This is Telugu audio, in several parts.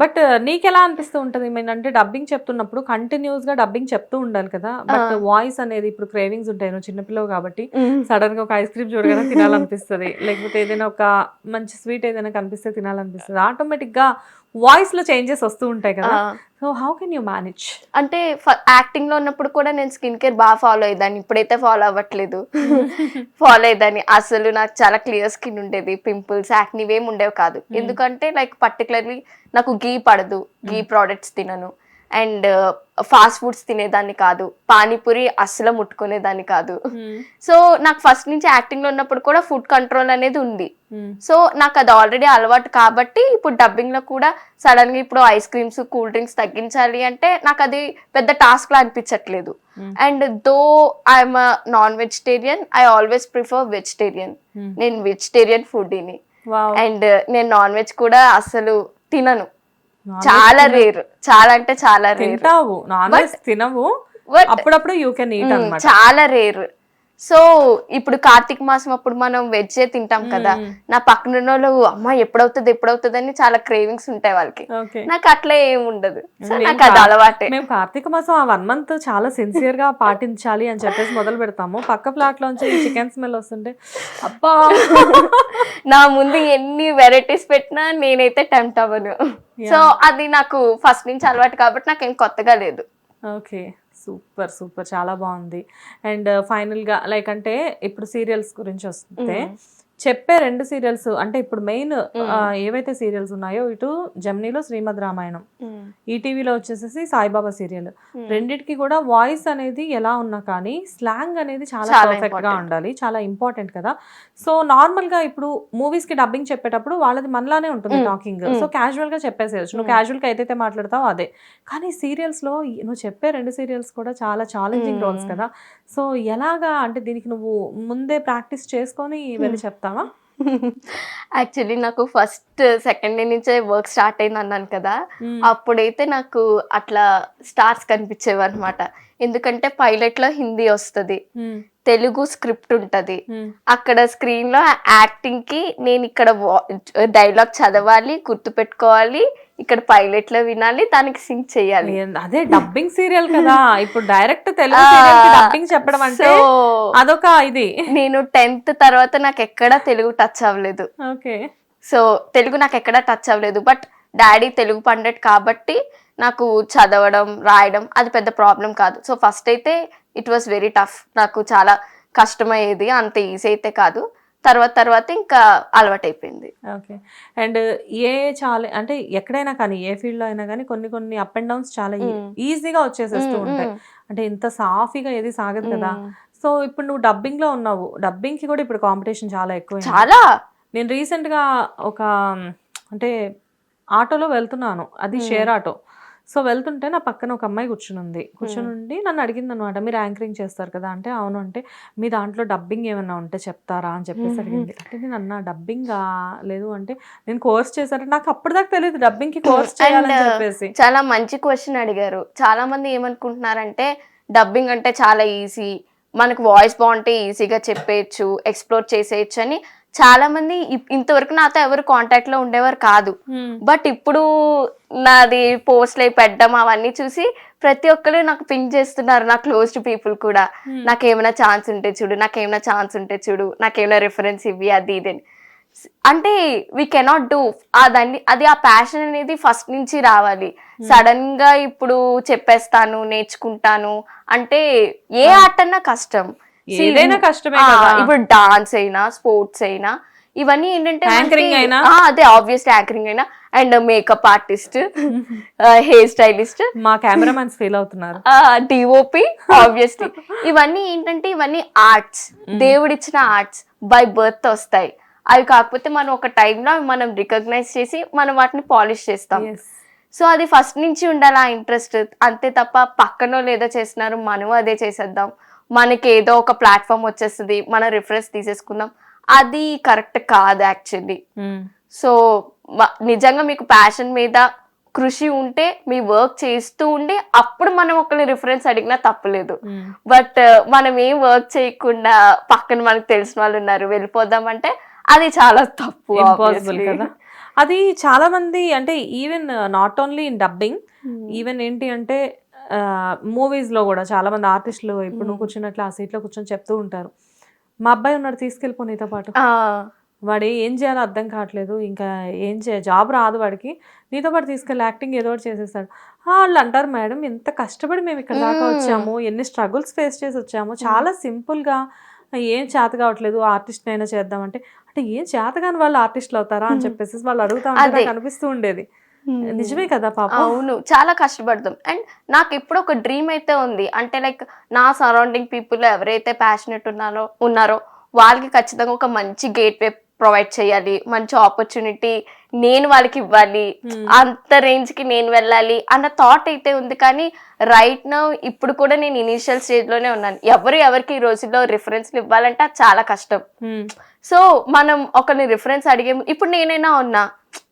బట్ నీకెలా అనిపిస్తూ ఉంటది? అంటే డబ్బింగ్ చెప్తున్నప్పుడు కంటిన్యూస్గా డబ్బింగ్ చెప్తూ ఉండాలి కదా. బట్ వాయిస్ అనేది ఇప్పుడు క్రేవింగ్స్ ఉంటాయి. నువ్వు చిన్నపిల్లవు కాబట్టి సడన్గా ఒక ఐస్ క్రీమ్ చూడగానే తినాలనిపిస్తుంది. లేకపోతే ఏదైనా ఒక మంచి స్వీట్ ఏదైనా కనిపిస్తే తినాలనిపిస్తుంది. ఆటోమేటిక్గా వాయిస్లో చేంజెస్ వస్తూ ఉంటాయి కదా. So how can you manage? అంటే యాక్టింగ్లో ఉన్నప్పుడు కూడా నేను స్కిన్ కేర్ బాగా ఫాలో అయ్యేదాన్ని. ఇప్పుడైతే ఫాలో అవ్వట్లేదు. ఫాలో అయ్యేదాన్ని. అసలు నాకు చాలా క్లియర్ స్కిన్ ఉండేది. పింపుల్స్ యాక్ని ఇవేం ఉండేవి కాదు. ఎందుకంటే లైక్ పర్టికులర్లీ నాకు గీ పడదు. గీ ప్రోడక్ట్స్ తినను. అండ్ ఫాస్ట్ ఫుడ్స్ తినేదాన్ని కాదు. పానీపూరి అస్సలు ముట్టుకునేదాన్ని కాదు. సో నాకు ఫస్ట్ నుంచి యాక్టింగ్లో ఉన్నప్పుడు కూడా ఫుడ్ కంట్రోల్ అనేది ఉంది. సో నాకు అది ఆల్రెడీ అలవాటు కాబట్టి ఇప్పుడు డబ్బింగ్లో కూడా సడన్గా ఇప్పుడు ఐస్ క్రీమ్స్ కూల్ డ్రింక్స్ తగ్గించాలి అంటే నాకు అది పెద్ద టాస్క్ లా అనిపించట్లేదు. And though I'm non vegetarian I always prefer vegetarian నేను వెజిటేరియన్ ఫుడ్ని అండ్ నేను నాన్ వెజ్ కూడా అసలు తినను. చాలా రేర్ చాలా అంటే చాలా రేర్ తింటావు. నాన్ వెజ్ తినవు. అప్పుడప్పుడు యూ కెన్ ఈట్ చాలా రేర్ సో ఇప్పుడు కార్తీక మాసం అప్పుడు మనం వెజ్ తింటాం కదా. నా పక్కన ఉన్న వాళ్ళు అమ్మ ఎప్పుడవుతుంది ఎప్పుడవుతుంది అని చాలా క్రేవింగ్స్ ఉంటాయి వాళ్ళకి. నాకు అట్లా ఏం ఉండదు. సో నాకు అది అలవాటే. మేము కార్తీక మాసం ఆ వన్ మంత్ చాలా సిన్సియర్గా పాటించాలి అని చెప్పేసి మొదలు పెడతాము. పక్క ఫ్లాట్ లోంచి చికెన్ స్మెల్ వస్తుంటే అబ్బా! నా ముందు ఎన్ని వెరైటీస్ పెట్టినా నేనైతే టెంప్ట్ అవ్వను సో అది నాకు ఫస్ట్ నుంచి అలవాటు కాబట్టి నాకు ఏం కొత్తగా లేదు. ఓకే. Super super. చాలా బాగుంది. అండ్ ఫైనల్గా లైక్ అంటే ఇప్పుడు సీరియల్స్ గురించి వస్తే చెప్పే రెండు సీరియల్స్ అంటే ఇప్పుడు మెయిన్ ఏవైతే సీరియల్స్ ఉన్నాయో ఇటు జమ్నీలో శ్రీమద్ రామాయణం. ఈటీవీలో వచ్చేసేసి సాయిబాబా సీరియల్. రెండిటికి కూడా వాయిస్ అనేది ఎలా ఉన్నా కానీ స్లాంగ్ అనేది చాలా పర్ఫెక్ట్గా. ఉండాలి చాలా ఇంపార్టెంట్ కదా. సో నార్మల్గా ఇప్పుడు మూవీస్కి డబ్బింగ్ చెప్పేటప్పుడు వాళ్ళది మనలానే ఉంటుంది. టాకింగ్. సో క్యాజువల్గా చెప్పేసేయచ్చు. నువ్వు. క్యాజువల్గా ఏదైతే మాట్లాడతావో అదే. కానీ సీరియల్స్లో నువ్వు చెప్పే రెండు సీరియల్స్ కూడా చాలా ఛాలెంజింగ్. రోల్స్ కదా. సో ఎలాగా అంటే దీనికి నువ్వు ముందే ప్రాక్టీస్ చేసుకొని వెళ్ళి చెప్తావా యాక్చువల్లీ నాకు ఫస్ట్ సెకండ్ డే నుంచే వర్క్ స్టార్ట్ అయింది అన్నాను కదా. అప్పుడైతే నాకు అట్లా స్టార్స్ కనిపించేవి అనమాట ఎందుకంటే పైలట్లో హిందీ వస్తుంది. Mm. తెలుగు స్క్రిప్ట్ ఉంటది. Mm. అక్కడ స్క్రీన్లో యాక్టింగ్కి నేను ఇక్కడ డైలాగ్ చదవాలి గుర్తు పెట్టుకోవాలి ఇక్కడ పైలట్లో వినాలి దానికి సింక్ చేయాలి. అదే డబ్బింగ్ సీరియల్ కదా. ఇప్పుడు డైరెక్ట్ తెలుగు డబ్బింగ్ చెప్పడం అంటే అదొక ఇది. నేను టెన్త్ తర్వాత నాకు ఎక్కడ తెలుగు టచ్ అవ్వలేదు. ఓకే. సో తెలుగు నాకు ఎక్కడ టచ్ అవ్వలేదు. బట్ డాడీ తెలుగు పండట్ కాబట్టి నాకు చదవడం రాయడం అది పెద్ద ప్రాబ్లం కాదు. సో ఫస్ట్ అయితే ఇట్ వాస్ వెరీ టఫ్ నాకు చాలా కష్టమయ్యేది అంత ఈజీ అయితే కాదు. తర్వాత తర్వాత ఇంకా అలవాటైపోయింది. ఓకే. అండ్ ఏ చాలా అంటే ఎక్కడైనా కానీ ఏ ఫీల్డ్లో అయినా కానీ కొన్ని కొన్ని అప్ అండ్ డౌన్స్ చాలా. ఈజీగా వచ్చేసేస్తూ ఉంటాయి. అంటే ఇంత సాఫీగా ఏది సాగదు కదా. సో ఇప్పుడు నువ్వు డబ్బింగ్లో ఉన్నావు. డబ్బింగ్కి కూడా ఇప్పుడు కాంపిటీషన్ చాలా ఎక్కువ చాలా. నేను రీసెంట్గా ఒక అంటే ఆటోలో వెళ్తున్నాను. అది. Share auto. సో వెళ్తుంటే నా పక్కన ఒక అమ్మాయి కూర్చుని ఉంది కూర్చుని ఉండి నన్ను అడిగింది అనమాట మీరు యాంకరింగ్ చేస్తారు కదా? అంటే అవును. అంటే మీ దాంట్లో డబ్బింగ్ ఏమైనా ఉంటే చెప్తారా? అని చెప్పేసి. అడిగింది. అంటే నేను అన్న డబ్బింగ్ లేదు అంటే నేను కోర్స్ చేశాను. నాకు అప్పటిదాకా తెలియదు డబ్బింగ్కి కోర్స్ చేయాలని చెప్పేసి. చాలా మంచి క్వశ్చన్ అడిగారు. చాలా మంది ఏమనుకుంటున్నారంటే డబ్బింగ్ అంటే చాలా ఈజీ మనకు వాయిస్ బాగుంటే ఈజీగా చెప్పేయచ్చు ఎక్స్ప్లోర్ చేసేయచ్చు అని చాలా మంది ఇంతవరకు నాతో ఎవరు కాంటాక్ట్లో ఉండేవారు కాదు. బట్ ఇప్పుడు నాది పోస్ట్లు పెట్టడం అవన్నీ చూసి ప్రతి ఒక్కరు నాకు పింక్ చేస్తున్నారు నా క్లోజ్డ్ పీపుల్ కూడా. నాకేమైనా ఛాన్స్ ఉంటే చూడు నాకేమైనా ఛాన్స్ ఉంటే చూడు నాకేమైనా రిఫరెన్స్ ఇవ్వి అది ఇది. అంటే వీ కెనాట్ డూ అదండి అది ఆ ప్యాషన్ అనేది ఫస్ట్ నుంచి రావాలి. సడన్గా ఇప్పుడు చెప్పేస్తాను నేర్చుకుంటాను. అంటే ఏ ఆర్ట్ అన్నా కష్టం. ఏదైనా కష్టమే. ఇప్పుడు డాన్స్ అయినా స్పోర్ట్స్ అయినా ఇవన్నీ ఏంటంటే మనకి- అయినా? అదే ఆబ్వియస్లీ యాంకరింగ్ అయినా. And makeup artist hair stylist మా కెమెరామెన్స్ ఫీల్ అవుతున్నారు. డిఓపి ఆబ్వియస్లీ ఇవన్నీ ఏంటంటే ఇవన్నీ ఆర్ట్స్ దేవుడిచ్చిన ఆర్ట్స్ బై బర్త్ వస్తాయి. అవి కాకపోతే మనం ఒక టైంలో మనం రికగ్నైజ్ చేసి మనం వాటిని పాలిష్ చేస్తాం. సో అది ఫస్ట్ నుంచి ఉండాలి ఆ ఇంట్రెస్ట్ అంతే తప్ప పక్కన ఏదో చేస్తున్నారు మనం అదే చేసేద్దాం. మనకి ఏదో ఒక ప్లాట్ఫామ్ వచ్చేస్తుంది మన రిఫరెన్స్ తీసేసుకుందాం అది కరెక్ట్ కాదు యాక్చువల్లీ Hmm. సో మ- నిజంగా మీకు ప్యాషన్ మీద కృషి ఉంటే మీ వర్క్ చేస్తూ ఉండి అప్పుడు మనం ఒకరిని రిఫరెన్స్ అడిగినా తప్పలేదు Hmm. బట్ మనం ఏం వర్క్ చేయకుండా పక్కన మనకు తెలిసిన వాళ్ళు ఉన్నారు వెళ్ళిపోదాం అంటే అది చాలా తప్పు. కదా అది చాలా మంది అంటే even not only in dubbing even ఏంటి అంటే మూవీస్లో కూడా చాలా మంది ఆర్టిస్టులు ఇప్పుడు నువ్వు కూర్చున్నట్లు ఆ సీట్లో కూర్చొని చెప్తూ ఉంటారు. మా అబ్బాయి ఉన్నాడు తీసుకెళ్ళిపో నీతో పాటు. వాడు ఏం చేయాలో అర్థం కావట్లేదు ఇంకా ఏం చేయ జాబ్ రాదు వాడికి. నీతో పాటు తీసుకెళ్ళి యాక్టింగ్ ఏదో ఒకటి చేసేస్తాడు. "ఆ, వాళ్ళు అంటారు మేడం ఎంత కష్టపడి మేము ఇక్కడ దాకా. వచ్చాము ఎన్ని స్ట్రగుల్స్ ఫేస్ చేసి వచ్చాము. చాలా simple గా ఏం చేత కావట్లేదు ఆర్టిస్ట్ అయినా చేద్దామంటే అంటే ఏం చేత కాని వాళ్ళు ఆర్టిస్టులు అవుతారా? అని చెప్పేసి వాళ్ళు అడుగుతా ఉంటే అదే. నాకు అనిపిస్తూ ఉండేది. నిజమే కదా పాప. అవును చాలా కష్టపడతాం. అండ్ నాకు ఇప్పుడు ఒక డ్రీమ్ అయితే ఉంది. అంటే లైక్ నా సరౌండింగ్ పీపుల్ ఎవరైతే ప్యాషనెట్ ఉన్నారో ఉన్నారో వాళ్ళకి ఖచ్చితంగా ఒక మంచి గేట్ వే ప్రొవైడ్ చేయాలి. మంచి ఆపర్చునిటీ నేను వాళ్ళకి ఇవ్వాలి. అంత రేంజ్కి నేను వెళ్ళాలి అన్న థాట్ అయితే ఉంది. కానీ రైట్ నౌ ఇప్పుడు కూడా నేను ఇనీషియల్ స్టేజ్లోనే ఉన్నాను. ఎవరు ఎవరికి ఈ రోజుల్లో రిఫరెన్స్ ఇవ్వాలంటే అది చాలా కష్టం. సో మనం ఒకరిని రిఫరెన్స్ అడిగే ఇప్పుడు నేనైనా ఉన్నా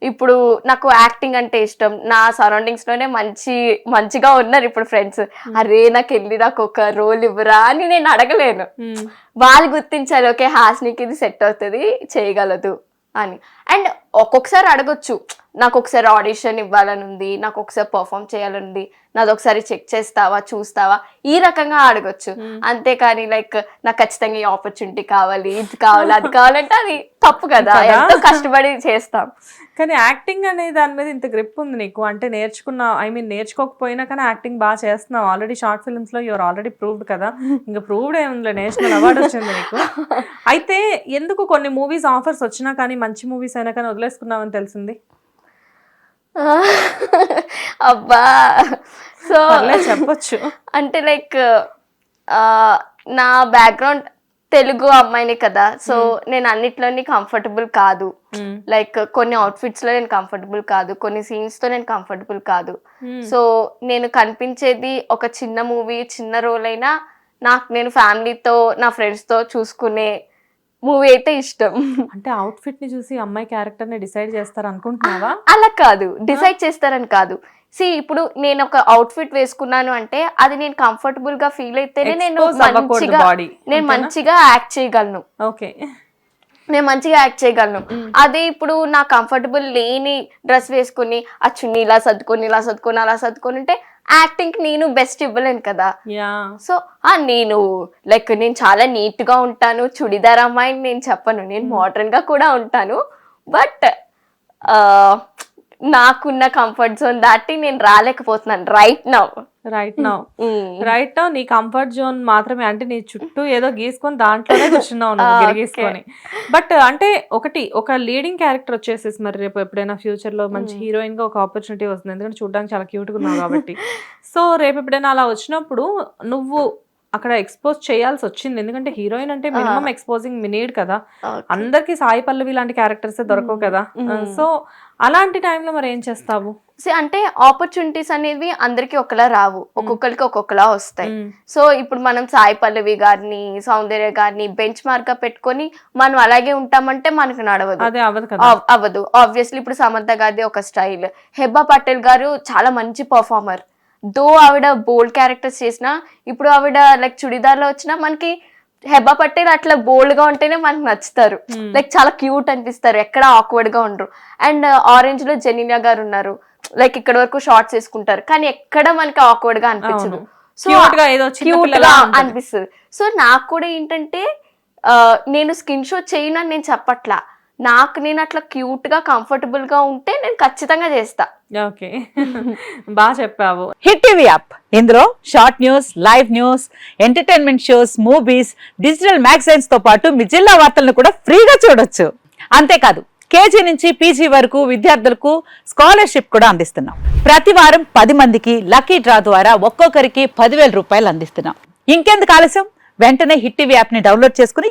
ఇప్పుడు నాకు యాక్టింగ్ అంటే ఇష్టం నా సరౌండింగ్స్లోనే మంచి మంచిగా ఉన్నారు ఇప్పుడు ఫ్రెండ్స్ అరే నాకు వెళ్ళి నాకు ఒక రోల్ ఇవ్వరా అని నేను అడగలేను. మ్మ్. వాళ్ళు గుర్తించాలి ఓకే హాస్నికి ఇది సెట్ అవుతుంది చేయగలదు. అని అండ్ ఒక్కొక్కసారి అడగొచ్చు నాకు ఒకసారి ఆడిషన్ ఇవ్వాలని ఉంది నాకు ఒకసారి పర్ఫామ్ చేయాలని ఉంది నాది ఒకసారి చెక్ చేస్తావా చూస్తావా ఈ రకంగా అడగొచ్చు. అంతేకాని లైక్ నాకు ఖచ్చితంగా ఈ ఆపర్చునిటీ కావాలి ఇది కావాలి అది కావాలంటే అది తప్పు కదా? ఎంతో కష్టపడి చేస్తాం కానీ యాక్టింగ్ అనే దాని మీద ఇంత గ్రిప్ ఉంది నీకు? అంటే నేర్చుకున్న ఐ మీన్ నేర్చుకోకపోయినా కానీ యాక్టింగ్ బాగా చేస్తున్నావు. ఆల్రెడీ షార్ట్ ఫిల్మ్స్లో యువర్ ఆల్రెడీ ప్రూవ్డ్ కదా. ఇంకా ప్రూవ్డ్ ఏముందిలే నేషనల్ అవార్డు వచ్చింది నీకు. అయితే ఎందుకు కొన్ని మూవీస్ ఆఫర్స్ వచ్చినా కానీ మంచి మూవీస్ అయినా కానీ వదిలేసుకున్నావని తెలిసింది? అబ్బా! సో చెప్పొచ్చు. అంటే లైక్ నా బ్యాక్గ్రౌండ్ తెలుగు అమ్మాయిని కదా. సో నేను అన్నిట్లోని కంఫర్టబుల్ కాదు. లైక్ కొన్ని అవుట్ఫిట్స్లో నేను కంఫర్టబుల్ కాదు. కొన్ని సీన్స్తో నేను కంఫర్టబుల్ కాదు. సో నేను కనిపించేది ఒక చిన్న మూవీ చిన్న రోల్ అయినా నాకు నేను ఫ్యామిలీతో నా ఫ్రెండ్స్తో చూసుకునే మూవీ అయితే ఇష్టం. అంటే అవుట్ఫిట్ని చూసి అమ్మాయి క్యారెక్టర్ని డిసైడ్ చేస్తారు అనుకుంటున్నావా అలా కాదు. డిసైడ్ చేస్తారని కాదు. సి ఇప్పుడు నేను ఒక అవుట్ఫిట్ వేసుకున్నాను అంటే అది నేను కంఫర్టబుల్గా ఫీల్ అయితేనే నేను మంచిగా. నేను? మంచిగా యాక్ట్ చేయగలను. ఓకే నేను మంచిగా యాక్ట్ చేయగలను. అదే ఇప్పుడు నా కంఫర్టబుల్ లేని డ్రెస్ వేసుకుని ఆ చున్నీ ఇలా సర్దుకొని ఇలా సర్దుకొని అలా సర్దుకొని ఉంటే యాక్టింగ్ నేను బెస్ట్ ఇవ్వలేను కదా. సో ఆ నేను లైక్ నేను చాలా నీట్గా ఉంటాను. చుడిదార్ అమ్మాయిని నేను చెప్పను. నేను మోడర్న్గా కూడా ఉంటాను. బట్ నాకున్న కంఫర్ట్ జోన్ దాటి నేను రాలేకపోతున్నాను right now right now right now నీ కంఫర్ట్ జోన్ మాత్రమే అంటే నీ చుట్టూ ఏదో గీసుకొని దాంట్లోనే కూర్చున్నావు నువ్వు. గిరిగీసుకొని. బట్ అంటే ఒకటి ఒక లీడింగ్ క్యారెక్టర్ వచ్చేసేసి మరి రేపు ఎప్పుడైనా ఫ్యూచర్లో మంచి Hmm. హీరోయిన్గా ఒక ఆపర్చునిటీ వస్తుంది. ఎందుకంటే చూడడానికి చాలా క్యూట్గా ఉన్నావు కాబట్టి. సో రేపు ఎప్పుడైనా అలా వచ్చినప్పుడు నువ్వు అక్కడ ఎక్స్పోజ్ చేయాల్సి వచ్చింది. ఎందుకంటే హీరోయిన్ అంటే మినిమం ఎక్స్పోజింగ్ మినీడ్ కదా. అందరికి సాయి పల్లవి లాంటి క్యారెక్టర్స్ దొరకవు Hmm. కదా. Hmm. సో అలాంటి టైంలో మరి ఏం చేస్తావు? అంటే ఆపర్చునిటీస్ అనేవి అందరికి ఒకలా రావు. ఒక్కొక్కరికి ఒక్కొక్కలా వస్తాయి. సో ఇప్పుడు మనం సాయి పల్లవి గారిని సౌందర్య గారిని బెంచ్ మార్క్గా పెట్టుకొని మనం అలాగే ఉంటామంటే మనకు నడవదు. అవ్వదు ఆబ్వియస్లీ ఇప్పుడు సమంత గారిది ఒక స్టైల్. హెబ్బా పటేల్ గారు చాలా మంచి పర్ఫార్మర్ దో ఆవిడ బోల్డ్ క్యారెక్టర్స్ చేసినా ఇప్పుడు ఆవిడ లైక్ చుడిదార్లో వచ్చినా మనకి హెబ్బా పటేల్ అట్లా బోల్డ్గా ఉంటేనే మనకు నచ్చుతారు. Hmm. లైక్ చాలా క్యూట్ అనిపిస్తారు. ఎక్కడ ఆక్వర్డ్గా ఉండరు. అండ్ ఆరెంజ్లో జెనినియా గారు ఉన్నారు. లైక్ ఇక్కడ వరకు షార్ట్స్ వేసుకుంటారు కానీ ఎక్కడ మనకి ఆక్వర్డ్గా అనిపించదు. సో క్యూట్గా. అనిపిస్తుంది. సో నాకు కూడా ఏంటంటే ఆ, నేను స్కిన్ షో చేయను అని నేను చెప్పట్లా. నాకు నేను అట్లా క్యూట్గా కంఫర్టబుల్గా ఉంటే నేను ఖచ్చితంగా చేస్తా. ఓకే. బాగా చెప్పావు. Hit TV app. ఇందులో short news live news entertainment shows movies digital మ్యాగజైన్స్తో పాటు మీ జిల్లా వార్తలను కూడా ఫ్రీగా చూడొచ్చు. అంతేకాదు కేజీ నుంచి పీజీ వరకు విద్యార్థులకు స్కాలర్షిప్ కూడా అందిస్తున్నాం. ప్రతి వారం పది మందికి లక్కీ డ్రా ద్వారా ఒక్కొక్కరికి పదివేల రూపాయలు అందిస్తున్నాం. ఇంకెందుకు ఆలస్యం? వెంటనే హిట్ టీవీ యాప్ని డౌన్లోడ్ చేసుకుని